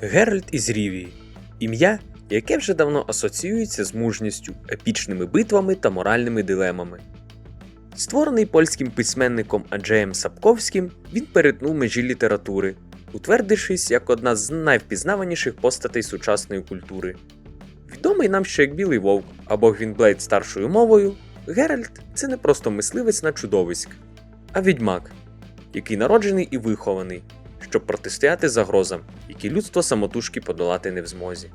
Геральт із Рівії ім'я, яке вже давно асоціюється з мужністю, епічними битвами та моральними дилемами. Створений польським письменником Аджеєм Сапковським, він перетнув межі літератури, утвердившись як одна з найвпізнаваніших постатей сучасної культури. Відомий нам ще як Білий Вовк або Гвінблейд старшою мовою, Геральт це не просто мисливець на чудовиськ, а відьмак, який народжений і вихований, щоб протистояти загрозам, які людство самотужки подолати не в змозі.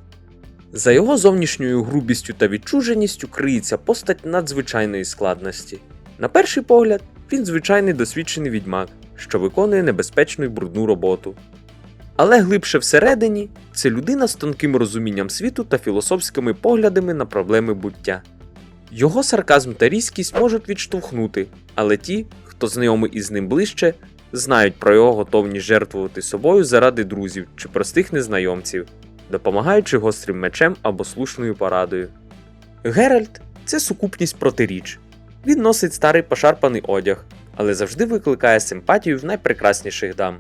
За його зовнішньою грубістю та відчуженістю криється постать надзвичайної складності. На перший погляд, він звичайний досвідчений відьмак, що виконує небезпечну й брудну роботу. Але глибше всередині це людина з тонким розумінням світу та філософськими поглядами на проблеми буття. Його сарказм та різкість можуть відштовхнути, але ті, хто знайомий із ним ближче, знають про його готовність жертвувати собою заради друзів чи простих незнайомців, допомагаючи гострим мечем або слушною порадою. Геральт це сукупність протиріч. Він носить старий пошарпаний одяг, але завжди викликає симпатію в найпрекрасніших дам.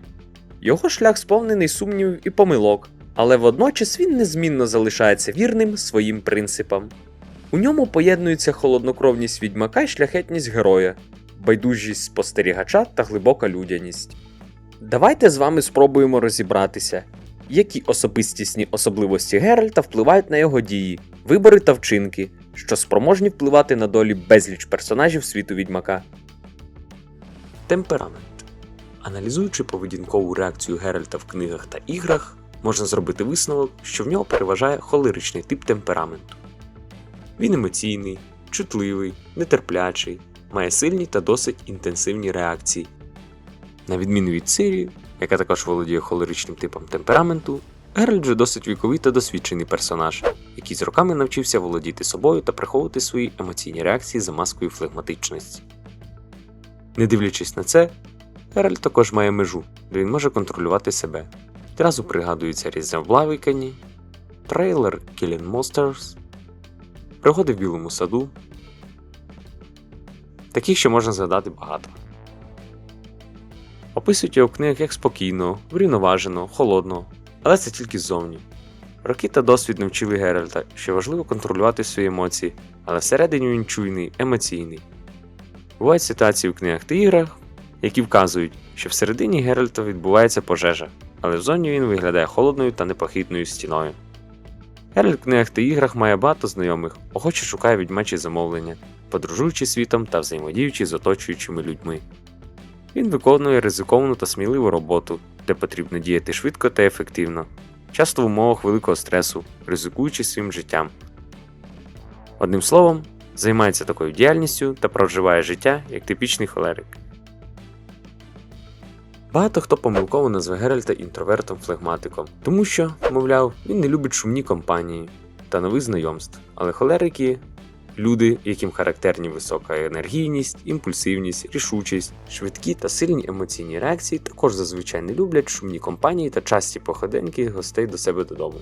Його шлях сповнений сумнівів і помилок, але водночас він незмінно залишається вірним своїм принципам. У ньому поєднується холоднокровність відьмака й шляхетність героя, байдужість спостерігача та глибока людяність. Давайте з вами спробуємо розібратися, які особистісні особливості Геральта впливають на його дії, вибори та вчинки, що спроможні впливати на долі безліч персонажів світу відьмака. Темперамент. Аналізуючи поведінкову реакцію Геральта в книгах та іграх, можна зробити висновок, що в нього переважає холеричний тип темпераменту. Він емоційний, чутливий, нетерплячий, має сильні та досить інтенсивні реакції. На відміну від Сирі, яка також володіє холеричним типом темпераменту, Геральт вже досить віковий та досвідчений персонаж, який з роками навчився володіти собою та приховувати свої емоційні реакції за маскою флегматичності. Не дивлячись на це, Геральт також має межу, де він може контролювати себе. Одразу пригадується Блавікані, трейлер Killing Monsters, пригоди в Білому саду. Таких ще можна згадати багато. Описують його в книгах як спокійного, врівноваженого, холодного, але це тільки ззовні. Роки та досвід навчили Геральта, що важливо контролювати свої емоції, але всередині він чуйний, емоційний. Бувають ситуації в книгах та іграх, які вказують, що всередині Геральта відбувається пожежа, але ззовні він виглядає холодною та непохитною стіною. Геральт в книгах та іграх має багато знайомих, охоче шукає відьмачі замовлення, подорожуючи світом та взаємодіючи з оточуючими людьми. Він виконує ризиковану та сміливу роботу, де потрібно діяти швидко та ефективно, часто в умовах великого стресу, ризикуючи своїм життям. Одним словом, займається такою діяльністю та проживає життя як типічний холерик. Багато хто помилково назве Геральта інтровертом-флегматиком, тому що, мовляв, він не любить шумні компанії та нових знайомств, але холерики люди, яким характерні висока енергійність, імпульсивність, рішучість, швидкі та сильні емоційні реакції, також зазвичай не люблять шумні компанії та часті походеньки гостей до себе додому.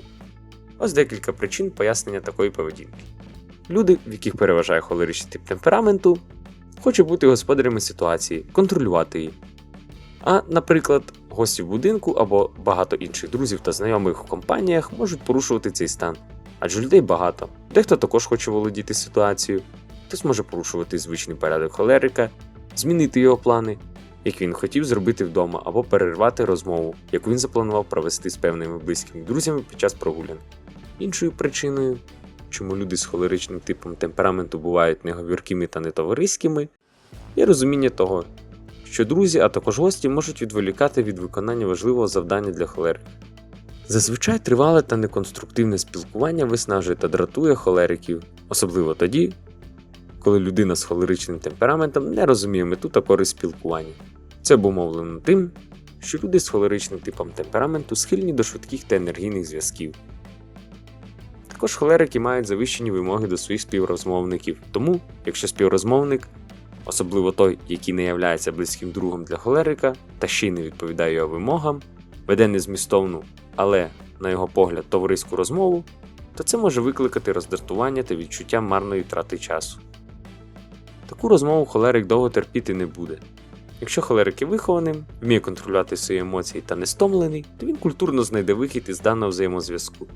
Ось декілька причин пояснення такої поведінки. Люди, в яких переважає холеричний тип темпераменту, хочуть бути господарями ситуації, контролювати її. А, наприклад, гості в будинку або багато інших друзів та знайомих в компаніях можуть порушувати цей стан, адже людей багато. Дехто також хоче володіти ситуацією, хтось може порушувати звичний порядок холерика, змінити його плани, як він хотів зробити вдома, або перервати розмову, яку він запланував провести з певними близькими друзями під час прогулянок. Іншою причиною, чому люди з холеричним типом темпераменту бувають неговіркими та нетовариськими, є розуміння того, що друзі, а також гості можуть відволікати від виконання важливого завдання для холерика. Зазвичай тривале та неконструктивне спілкування виснажує та дратує холериків, особливо тоді, коли людина з холеричним темпераментом не розуміє мету та користь спілкування. Це обумовлено тим, що люди з холеричним типом темпераменту схильні до швидких та енергійних зв'язків. Також холерики мають завищені вимоги до своїх співрозмовників, тому, якщо співрозмовник, особливо той, який не являється близьким другом для холерика та ще й не відповідає його вимогам, веде незмістовну, але, на його погляд, товариську розмову, то це може викликати роздратування та відчуття марної трати часу. Таку розмову холерик довго терпіти не буде. Якщо холерик є вихованим, вміє контролювати свої емоції та не стомлений, то він культурно знайде вихід із даного взаємозв'язку.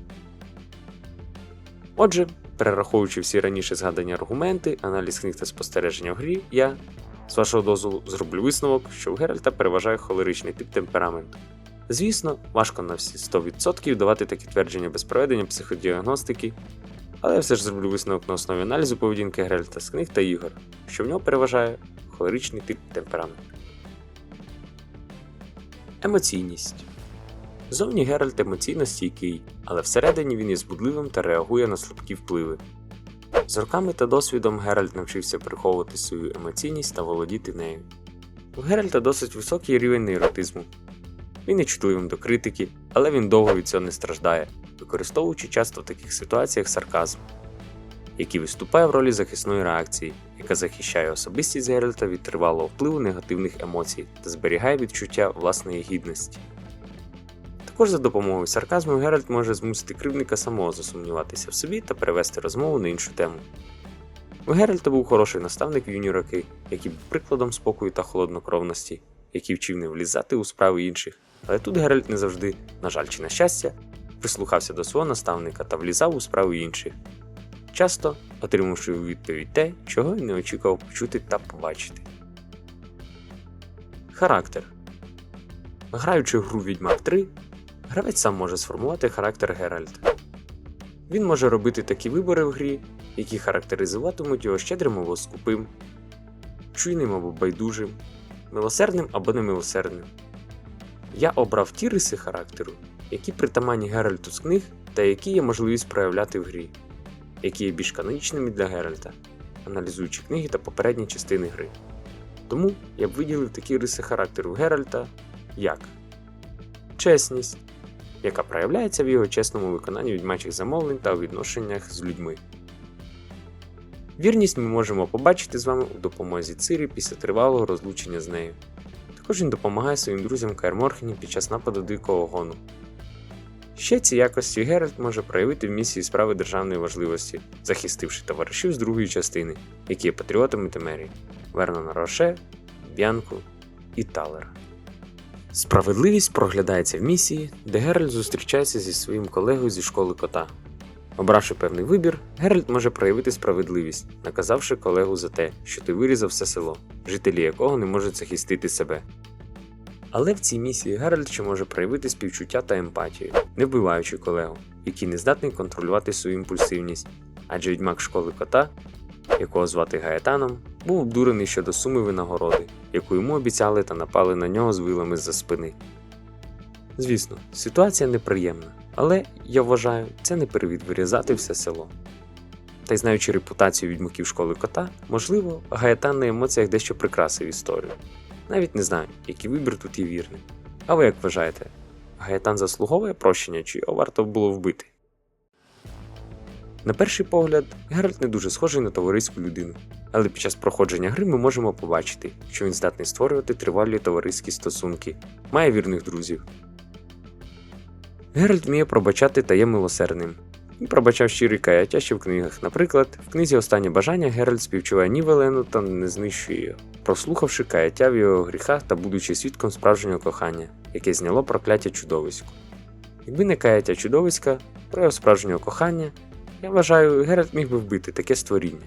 Отже, перераховуючи всі раніше згадані аргументи, аналіз книг та спостереження в грі, я, з вашого дозволу, зроблю висновок, що в Геральта переважає холеричний тип темпераменту. Звісно, важко на всі 100% давати такі твердження без проведення психодіагностики, але я все ж зроблю висновок на основі аналізу поведінки Геральта з книг та ігор, що в нього переважає холеричний тип темпераменту. Емоційність. Зовні Геральт емоційно стійкий, але всередині він є збудливим та реагує на слабкі впливи. З роками та досвідом Геральт навчився приховувати свою емоційність та володіти нею. У Геральта досить високий рівень нейротизму. Він є чутливим до критики, але він довго від цього не страждає, використовуючи часто в таких ситуаціях сарказм, який виступає в ролі захисної реакції, яка захищає особистість Геральта від тривалого впливу негативних емоцій та зберігає відчуття власної гідності. Також за допомогою сарказму Геральт може змусити кривдника самого засумніватися в собі та перевести розмову на іншу тему. У Геральта був хороший наставник в юні роки, який був прикладом спокою та холоднокровності, який вчив не влізати у справи інших. Але тут Геральт не завжди, на жаль чи на щастя, прислухався до свого наставника та влізав у справи інших, часто отримавши у відповідь те, чого не очікував почути та побачити. Характер. Граючи в гру Відьмак 3, гравець сам може сформувати характер Геральта. Він може робити такі вибори в грі, які характеризуватимуть його щедрим або скупим, чуйним або байдужим, милосердним або немилосердним. Я обрав ті риси характеру, які притаманні Геральту з книг та які є можливість проявляти в грі, які є більш канонічними для Геральта, аналізуючи книги та попередні частини гри. Тому я б виділив такі риси характеру Геральта як чесність, яка проявляється в його чесному виконанні відьмачих замовлень та у відношеннях з людьми. Вірність ми можемо побачити з вами у допомозі Цирі після тривалого розлучення з нею. Також він допомагає своїм друзям Кайерморхені під час нападу Дикого Гону. Ще ці якості Геральт може проявити в місії справи державної важливості, захистивши товаришів з другої частини, які є патріотами Темерії Вернона Роше, Б'янку і Талера. Справедливість проглядається в місії, де Геральт зустрічається зі своїм колегою зі школи кота. Обравши певний вибір, Геральт може проявити справедливість, наказавши колегу за те, що той вирізав все село, жителі якого не можуть захистити себе. Але в цій місії Геральт ще може проявити співчуття та емпатію, не вбиваючи колегу, який не здатний контролювати свою імпульсивність, адже відьмак школи кота, якого звати Гаетаном, був обдурений щодо суми винагороди, яку йому обіцяли та напали на нього з вилами з-за спини. Звісно, ситуація неприємна, але я вважаю, це не привід вирізати все село. Та й знаючи репутацію відьмаків школи кота, можливо, Гаетан на емоціях дещо прикрасив історію. Навіть не знаю, який вибір тут є вірний. А ви як вважаєте, Гаетан заслуговує прощення, чи його варто було вбити? На перший погляд, Геральт не дуже схожий на товариську людину, але під час проходження гри ми можемо побачити, що він здатний створювати тривалі товариські стосунки, має вірних друзів. Геральт вміє пробачати та є милосердним. Він пробачав щирі каяття ще в книгах. Наприклад, в книзі Останнє бажання Геральт співчуває Нівелену та не знищує його, прослухавши каяття в його гріхах та будучи свідком справжнього кохання, яке зняло прокляття чудовиську. Якби не каяття чудовиська, прояв справжнього кохання, я вважаю, Геральт міг би вбити таке створіння.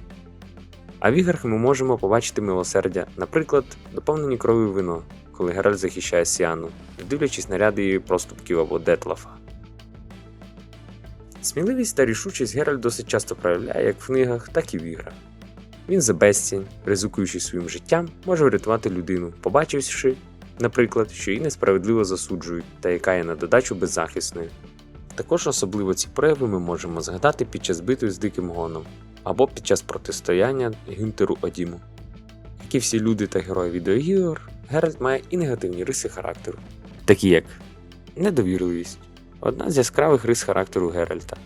А в іграх ми можемо побачити милосердя, наприклад, доповнені кров'ю вино, коли Геральт захищає Сіану, не дивлячись на ряди її проступків або Детлафа. Сміливість та рішучість Геральт досить часто проявляє як в книгах, так і в іграх. Він за безцінь, ризикуючи своїм життям, може врятувати людину, побачивши, наприклад, що її несправедливо засуджують та яка є на додачу беззахисною. Також особливо ці прояви ми можемо згадати під час битви з Диким Гоном або під час протистояння Гюнтеру Одіму. Як і всі люди та герої відеоігор, Геральт має і негативні риси характеру, такі як недовірливість, одна з яскравих рис характеру Геральта.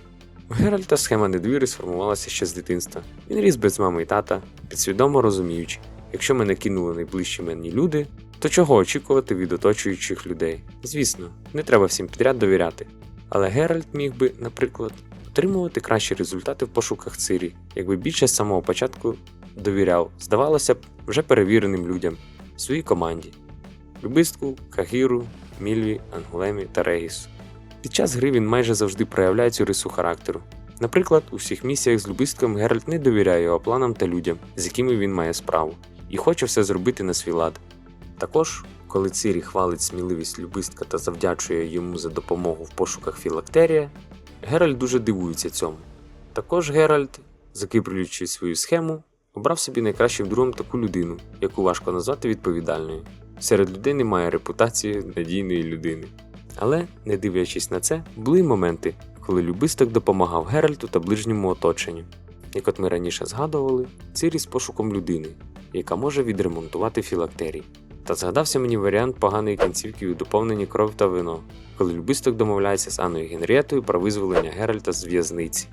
У Геральта схема недовіри сформувалася ще з дитинства. Він ріс без мами і тата, підсвідомо розуміючи, якщо мене кинули найближчі мені люди, то чого очікувати від оточуючих людей? Звісно, не треба всім підряд довіряти. Але Геральт міг би, наприклад, отримувати кращі результати в пошуках Цирі, якби більше з самого початку довіряв, здавалося б, вже перевіреним людям, своїй команді Любистку, Кагіру, Мільві, Ангулемі та Регісу. Під час гри він майже завжди проявляє цю рису характеру. Наприклад, у всіх місіях з Любистком Геральт не довіряє його планам та людям, з якими він має справу, і хоче все зробити на свій лад. Також, коли Цирі хвалить сміливість Любистка та завдячує йому за допомогу в пошуках філактерія, Геральт дуже дивується цьому. Також Геральт, закріплюючи свою схему, обрав собі найкращим другом таку людину, яку важко назвати відповідальною. Серед людей немає репутації надійної людини. Але, не дивлячись на це, були моменти, коли Любисток допомагав Геральту та ближньому оточенню. Як от ми раніше згадували, Цирі з пошуком людини, яка може відремонтувати філактерій. Та згадався мені варіант поганої кінцівки у доповненні кров та вино, коли Любисток домовляється з Анною Генрієтою про визволення Геральта з в'язниці.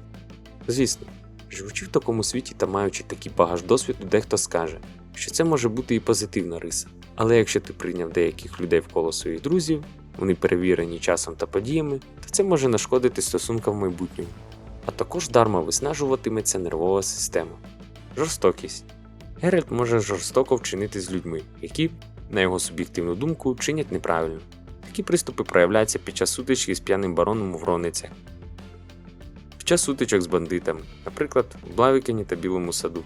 Звісно, живучи в такому світі та маючи такий багаж досвіду, дехто скаже, що це може бути і позитивна риса. Але якщо ти прийняв деяких людей в коло своїх друзів, вони перевірені часом та подіями, то це може нашкодити стосункам в майбутньому. А також дарма виснажуватиметься нервова система. Жорстокість. Геральт може жорстоко вчинити з людьми, які, на його суб'єктивну думку, чинять неправильно. Такі приступи проявляються під час сутички з п'яним бароном у Вроницях, час сутичок з бандитами, наприклад, в Блавікені та Білому саду.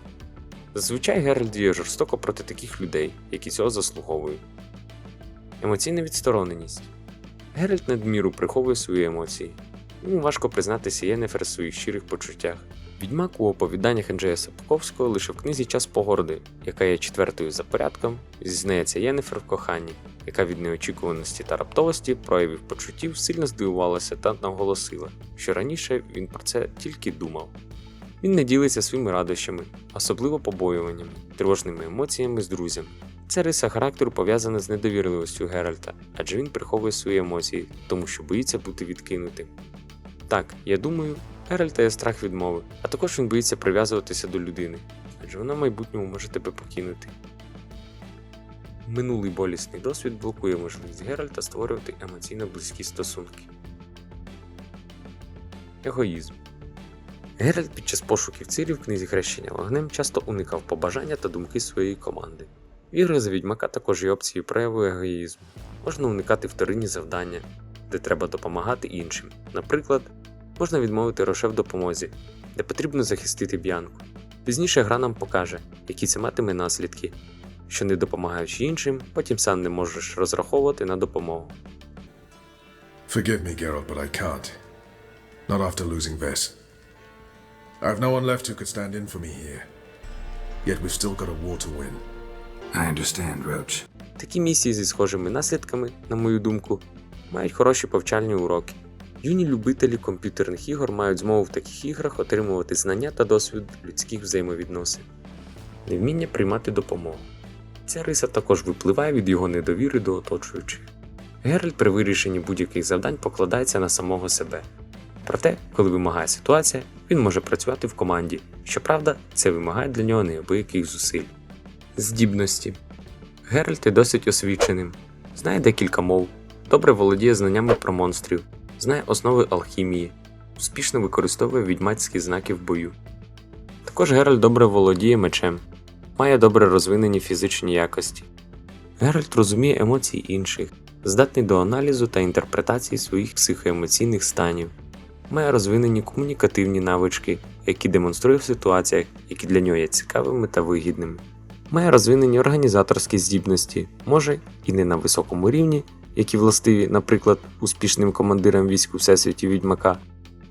Зазвичай Геральт діє жорстоко проти таких людей, які цього заслуговують. Емоційна відстороненість. Геральт надміру приховує свої емоції. Йому важко признатися Єнефер в своїх щирих почуттях. Відьмак у оповіданнях Анджея Сапковського лише в книзі Час погорди, яка є четвертою за порядком, зізнається Єнефер в коханні, яка від неочікуваності та раптовості проявів почуттів сильно здивувалася та наголосила, що раніше він про це тільки думав. Він не ділиться своїми радощами, особливо побоюваннями, тривожними емоціями з друзями. Ця риса характеру пов'язана з недовірливістю Геральта, адже він приховує свої емоції, тому що боїться бути відкинутим. Так, я думаю, Геральта є страх відмови, а також він боїться прив'язуватися до людини, адже вона в майбутньому може тебе покинути. Минулий болісний досвід блокує можливість Геральта створювати емоційно близькі стосунки. Егоїзм. Геральт під час пошуків цирі в книзі Хрещення вогнем часто уникав побажання та думки своєї команди. В іграх за відьмака також є опції прояву егоїзму. Можна уникати вторинні завдання, де треба допомагати іншим. Наприклад, можна відмовити Роше в допомозі, де потрібно захистити б'янку. Пізніше гра нам покаже, які це матиме наслідки, що не допомагаючи іншим, потім сам не можеш розраховувати на допомогу. Forgive me, Geralt, but I can't. Not after losing Vess. I've no one left who could stand in for me here. Yet we've still got a war to win. I understand, Roach. Такі місії зі схожими наслідками, на мою думку, мають хороші повчальні уроки. Юні любителі комп'ютерних ігор мають змогу в таких іграх отримувати знання та досвід людських взаємовідносин, невміння приймати допомогу. Ця риса також випливає від його недовіри до оточуючих. Геральт при вирішенні будь-яких завдань покладається на самого себе. Проте, коли вимагає ситуація, він може працювати в команді. Щоправда, це вимагає для нього неабияких зусиль. Здібності. Геральт є досить освіченим, знає декілька мов, добре володіє знаннями про монстрів, знає основи алхімії, успішно використовує відьмацькі знаки в бою. Також Геральт добре володіє мечем, має добре розвинені фізичні якості. Геральт розуміє емоції інших, здатний до аналізу та інтерпретації своїх психоемоційних станів, має розвинені комунікативні навички, які демонструє в ситуаціях, які для нього є цікавими та вигідними має розвинені організаторські здібності, може і не на високому рівні, які властиві, наприклад, успішним командирам військ у всесвіті відьмака,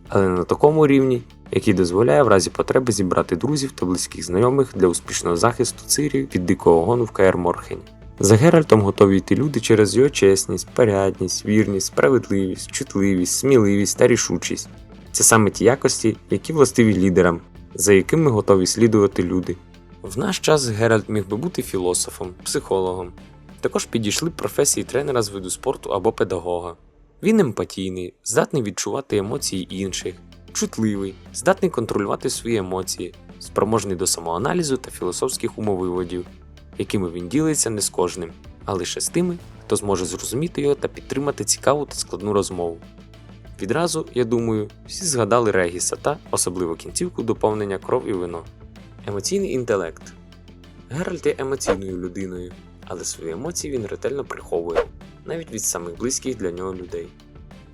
але на такому рівні, який дозволяє в разі потреби зібрати друзів та близьких знайомих для успішного захисту цирів від дикого гону в Каер Морхені. За Геральтом готові йти люди через його чесність, порядність, вірність, справедливість, чутливість, сміливість та рішучість. Це саме ті якості, які властиві лідерам, за якими готові слідувати люди. В наш час Геральт міг би бути філософом, психологом. Також підійшли б професії тренера з виду спорту або педагога. Він емпатійний, здатний відчувати емоції інших, чутливий, здатний контролювати свої емоції, спроможний до самоаналізу та філософських умовиводів, якими він ділиться не з кожним, а лише з тими, хто зможе зрозуміти його та підтримати цікаву та складну розмову. Відразу, я думаю, всі згадали Регіса та особливо кінцівку доповнення кров і вино. Емоційний інтелект. Геральт є емоційною людиною. але свої емоції він ретельно приховує, навіть від самих близьких для нього людей.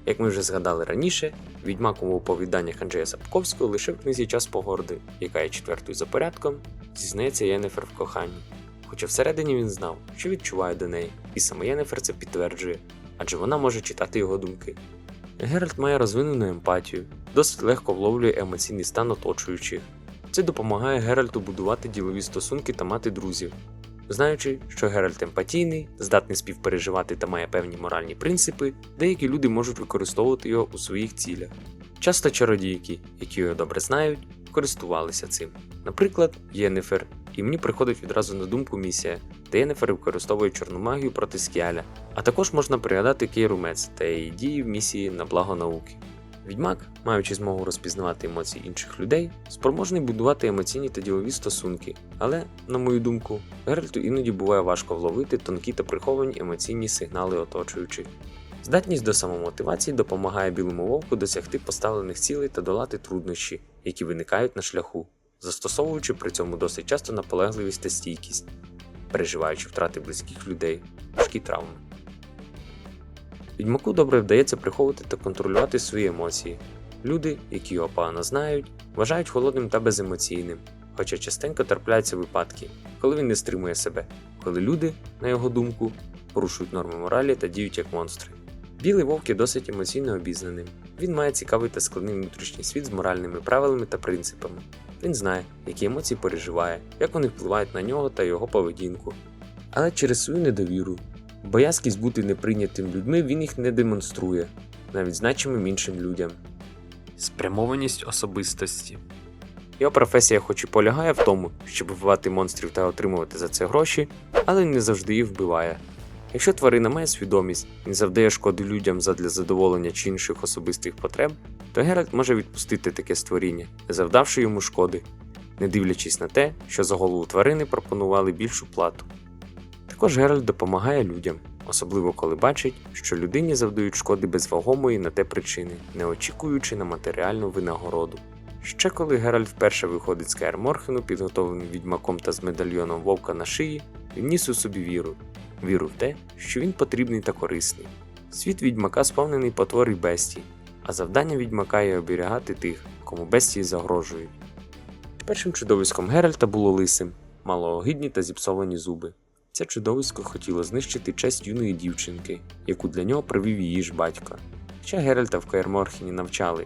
Як ми вже згадали раніше, відьмак у оповіданнях Анджея Сапковського лише в книзі Час погорди, яка є четвертою за порядком, зізнається Єнефер в коханні. Хоча всередині він знав, що відчуває до неї, і саме Єнефер це підтверджує, адже вона може читати його думки. Геральт має розвинену емпатію, досить легко вловлює емоційний стан оточуючих. Це допомагає Геральту будувати ділові стосунки та мати друзів. Знаючи, що Геральт емпатійний, здатний співпереживати та має певні моральні принципи, деякі люди можуть використовувати його у своїх цілях. Часто чародійки, які його добре знають, користувалися цим. Наприклад, Єнефер, і мені приходить відразу на думку місія, де Єнефер використовує чорну магію проти Скіаля, а також можна пригадати Кейру Мец та її дії в місії на благо науки. Відьмак, маючи змогу розпізнавати емоції інших людей, спроможний будувати емоційні та ділові стосунки, але, на мою думку, Геральту іноді буває важко вловити тонкі та приховані емоційні сигнали оточуючих. Здатність до самомотивації допомагає білому вовку досягти поставлених цілей та долати труднощі, які виникають на шляху, застосовуючи при цьому досить часто наполегливість та стійкість, переживаючи втрати близьких людей, важкі травми. Відьмаку добре вдається приховувати та контролювати свої емоції. Люди, які його погано знають, вважають холодним та беземоційним, хоча частенько трапляються випадки, коли він не стримує себе, коли люди, на його думку, порушують норми моралі та діють як монстри. Білий вовк є досить емоційно обізнаним. Він має цікавий та складний внутрішній світ з моральними правилами та принципами. Він знає, які емоції переживає, як вони впливають на нього та його поведінку. Але через свою недовіру, боязкість бути неприйнятим людьми він їх не демонструє, навіть значимим іншим людям. Спрямованість особистості. Його професія хоч і полягає в тому, щоб вбивати монстрів та отримувати за це гроші, але не завжди їх вбиває. Якщо тварина має свідомість і не завдає шкоди людям задля задоволення чи інших особистих потреб, то Геральт може відпустити таке створіння, не завдавши йому шкоди, не дивлячись на те, що за голову тварини пропонували більшу плату. Також Геральт допомагає людям, особливо коли бачить, що людині завдають шкоди без вагомої на те причини, не очікуючи на матеріальну винагороду. Ще коли Геральт вперше виходить з Каер Морхену, підготовленим відьмаком та з медальйоном вовка на шиї, він ніс у собі віру, віру в те, що він потрібний та корисний. Світ відьмака сповнений потвор і бестій, а завдання відьмака є оберігати тих, кому бестії загрожують. Першим чудовиськом Геральта було лисим, мало огидні та зіпсовані зуби. Це чудовисько хотіло знищити честь юної дівчинки, яку для нього привів її ж батько. Ще Геральта в Каерморхені навчали,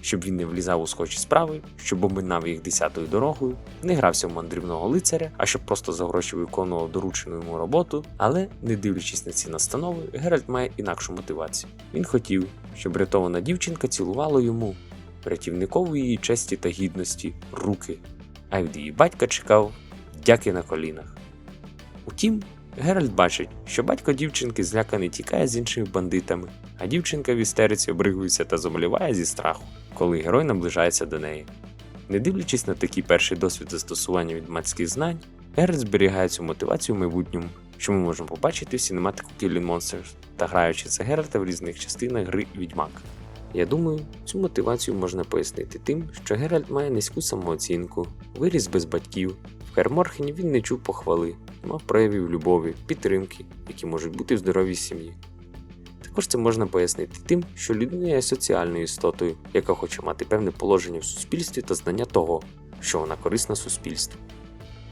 щоб він не влізав у схожі справи, щоб обминав їх десятою дорогою, не грався в мандрівного лицаря, а щоб просто за гроші виконував доручену йому роботу. Але, не дивлячись на ці настанови, Геральт має інакшу мотивацію. Він хотів, щоб рятована дівчинка цілувала йому, рятівникову її честі та гідності, руки, а від її батька чекав дяки на колінах. Утім, Геральт бачить, що батько дівчинки зляканий тікає з іншими бандитами, а дівчинка в істериці обригується та зомліває зі страху, коли герой наближається до неї. Не дивлячись на такий перший досвід застосування відмацьких знань, Геральт зберігає цю мотивацію в майбутньому, що ми можемо побачити в синематику Killing Monsters та граючи за Геральта в різних частинах гри Відьмак. Я думаю, цю мотивацію можна пояснити тим, що Геральт має низьку самооцінку, виріс без батьків. В він не чув похвали, мав проявів любові, підтримки, які можуть бути в здоровій сім'ї. Також це можна пояснити тим, що людина є соціальною істотою, яка хоче мати певне положення в суспільстві та знання того, що вона корисна суспільству.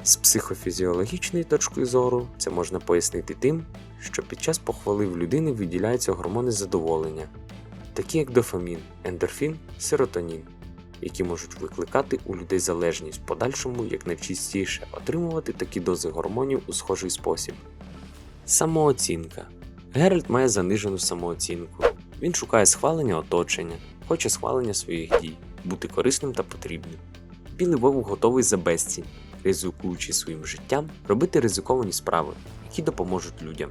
З психофізіологічної точки зору це можна пояснити тим, що під час похвали в людини виділяються гормони задоволення, такі як дофамін, ендорфін, серотонін, які можуть викликати у людей залежність в подальшому як найчастіше отримувати такі дози гормонів у схожий спосіб. Самооцінка. Геральт має занижену самооцінку. Він шукає схвалення оточення, хоче схвалення своїх дій, бути корисним та потрібним. Білий вовк готовий за безцінь, ризикуючи своїм життям, робити ризиковані справи, які допоможуть людям.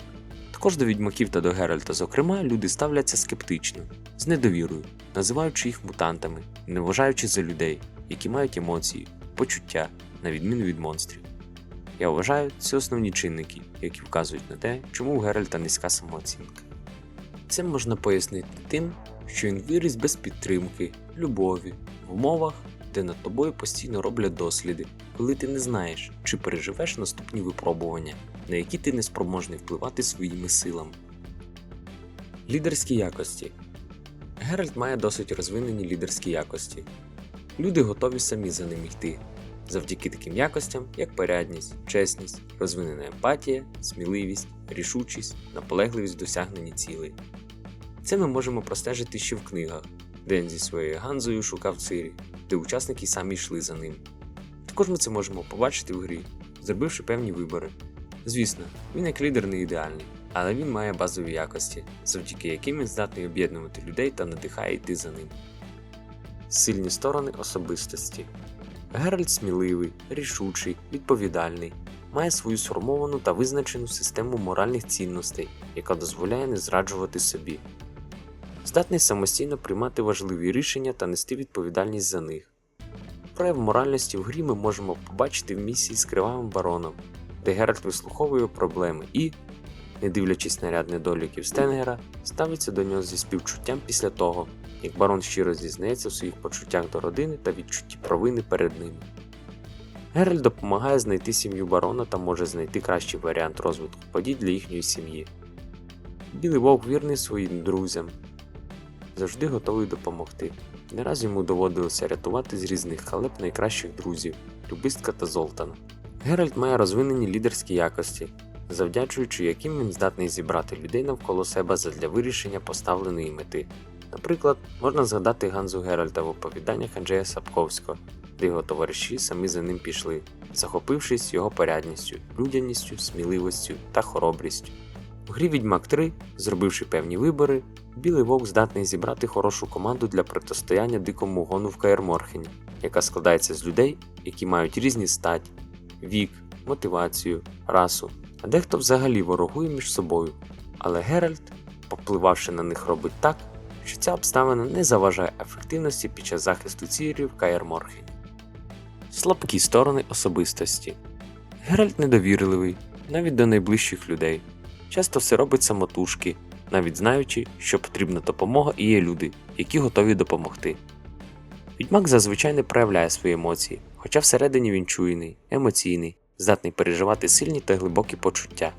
Також до відьмаків та до Геральта, зокрема, люди ставляться скептично, з недовірою, називаючи їх мутантами, не вважаючи за людей, які мають емоції, почуття, на відміну від монстрів. Я вважаю, це основні чинники, які вказують на те, чому у Геральта низька самооцінка. Це можна пояснити тим, що він виріс без підтримки, любові, в умовах, де над тобою постійно роблять досліди, коли ти не знаєш, чи переживеш наступні випробування. на які ти не спроможний впливати своїми силами. Лідерські якості Геральт має досить розвинені лідерські якості. Люди готові самі за ним йти, завдяки таким якостям, як порядність, чесність, розвинена емпатія, сміливість, рішучість, наполегливість в цілей. Це ми можемо простежити ще в книгах, де він зі своєю Ганзою шукав Цирі, де учасники самі йшли за ним. Також ми це можемо побачити в грі, зробивши певні вибори. Звісно, він як лідер не ідеальний, але він має базові якості, завдяки яким він здатний об'єднувати людей та надихає йти за ним. Сильні сторони особистості. Геральт сміливий, рішучий, відповідальний, має свою сформовану та визначену систему моральних цінностей, яка дозволяє не зраджувати собі. Здатний самостійно приймати важливі рішення та нести відповідальність за них. Прояв моральності в грі ми можемо побачити в місії з кривавим бароном, де Геральт вислуховує проблеми і, не дивлячись на ряд недоліків Стенгера, ставиться до нього зі співчуттям після того, як барон щиро зізнається в своїх почуттях до родини та відчутті провини перед ними. Геральт допомагає знайти сім'ю барона та може знайти кращий варіант розвитку подій для їхньої сім'ї. Білий вовк вірний своїм друзям, завжди готовий допомогти. Не раз йому доводилося рятувати з різних халеп найкращих друзів Любистка та Золтана. Геральт має розвинені лідерські якості, завдячуючи яким він здатний зібрати людей навколо себе задля вирішення поставленої мети. Наприклад, можна згадати Ганзу Геральта в оповіданнях Анджея Сапковського, де його товариші самі за ним пішли, захопившись його порядністю, людяністю, сміливістю та хоробрістю. У грі Відьмак 3, зробивши певні вибори, Білий Вовк здатний зібрати хорошу команду для протистояння дикому гону в Каєрморхені, яка складається з людей, які мають різні стать, вік, мотивацію, расу, а дехто взагалі ворогує між собою. Але Геральт, попливавши на них, робить так, що ця обставина не заважає ефективності під час захисту Цірі в Каєрморхені. Слабкі сторони особистості. Геральт недовірливий, навіть до найближчих людей. Часто все робить самотужки, навіть знаючи, що потрібна допомога і є люди, які готові допомогти. Відьмак зазвичай не проявляє свої емоції, хоча всередині він чуйний, емоційний, здатний переживати сильні та глибокі почуття.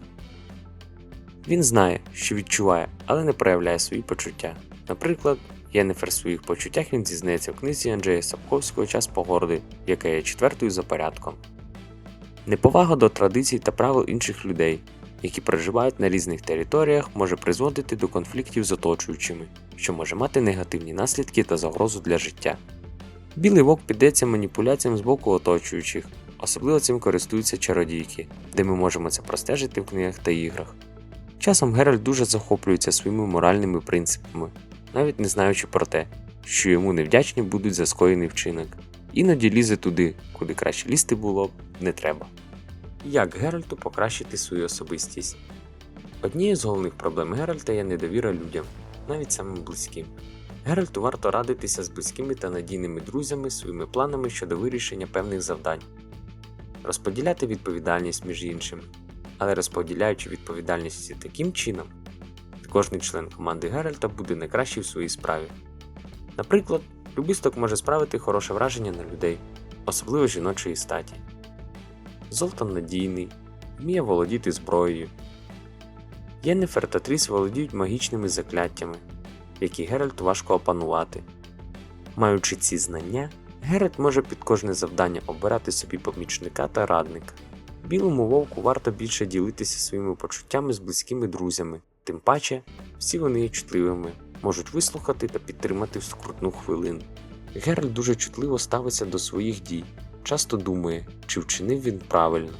Він знає, що відчуває, але не проявляє свої почуття. Наприклад, Єнефер в своїх почуттях він зізнається в книзі Анджея Сапковського Час погорди, яка є четвертою за порядком. Неповага до традицій та правил інших людей, які проживають на різних територіях, може призводити до конфліктів з оточуючими, що може мати негативні наслідки та загрозу для життя. Білий вовк піддається маніпуляціям з боку оточуючих, особливо цим користуються чародійки, де ми можемо це простежити в книгах та іграх. Часом Геральт дуже захоплюється своїми моральними принципами, навіть не знаючи про те, що йому невдячні будуть за скоєний вчинок. Іноді лізе туди, куди краще лізти було б не треба. Як Геральту покращити свою особистість? Однією з головних проблем Геральта є недовіра людям, навіть самим близьким. Геральту варто радитися з близькими та надійними друзями своїми планами щодо вирішення певних завдань, розподіляти відповідальність між іншими, але розподіляючи відповідальність таким чином, кожний член команди Геральта буде найкращий в своїй справі. Наприклад, любисток може справити хороше враження на людей, особливо жіночої статі. Золтан надійний, вміє володіти зброєю. Єннефер та Тріс володіють магічними закляттями, які Геральту важко опанувати. Маючи ці знання, Геральт може під кожне завдання обирати собі помічника та радника. Білому вовку варто більше ділитися своїми почуттями з близькими друзями, тим паче всі вони є чутливими, можуть вислухати та підтримати в скрутну хвилину. Геральт дуже чутливо ставиться до своїх дій, часто думає, чи вчинив він правильно.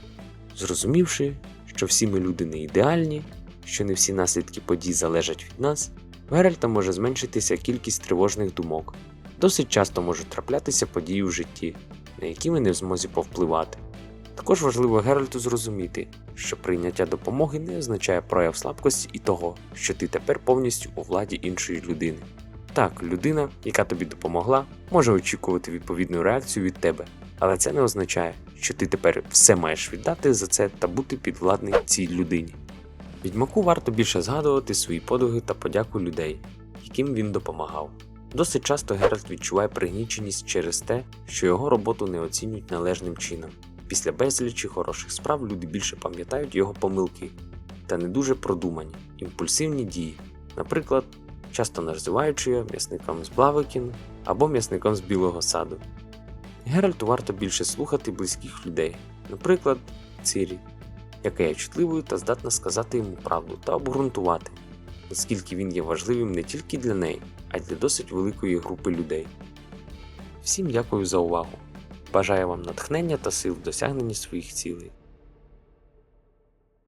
Зрозумівши, що всі ми люди не ідеальні, що не всі наслідки подій залежать від нас, в Геральта може зменшитися кількість тривожних думок. Досить часто можуть траплятися події в житті, на які ми не в змозі повпливати. Також важливо Геральту зрозуміти, що прийняття допомоги не означає прояв слабкості і того, що ти тепер повністю у владі іншої людини. Так, людина, яка тобі допомогла, може очікувати відповідну реакцію від тебе, але це не означає, що ти тепер все маєш віддати за це та бути підвладний цій людині. Відьмаку варто більше згадувати свої подвиги та подяку людей, яким він допомагав. Досить часто Геральт відчуває пригніченість через те, що його роботу не оцінюють належним чином. Після безлічі хороших справ люди більше пам'ятають його помилки та не дуже продумані, імпульсивні дії, наприклад, часто називаючи його м'ясником з Блавикін або м'ясником з Білого саду. Геральту варто більше слухати близьких людей, наприклад, Цирі, яка є чутливою та здатна сказати йому правду та обґрунтувати, наскільки він є важливим не тільки для неї, а й для досить великої групи людей. Всім дякую за увагу. Бажаю вам натхнення та сил в досягненні своїх цілей.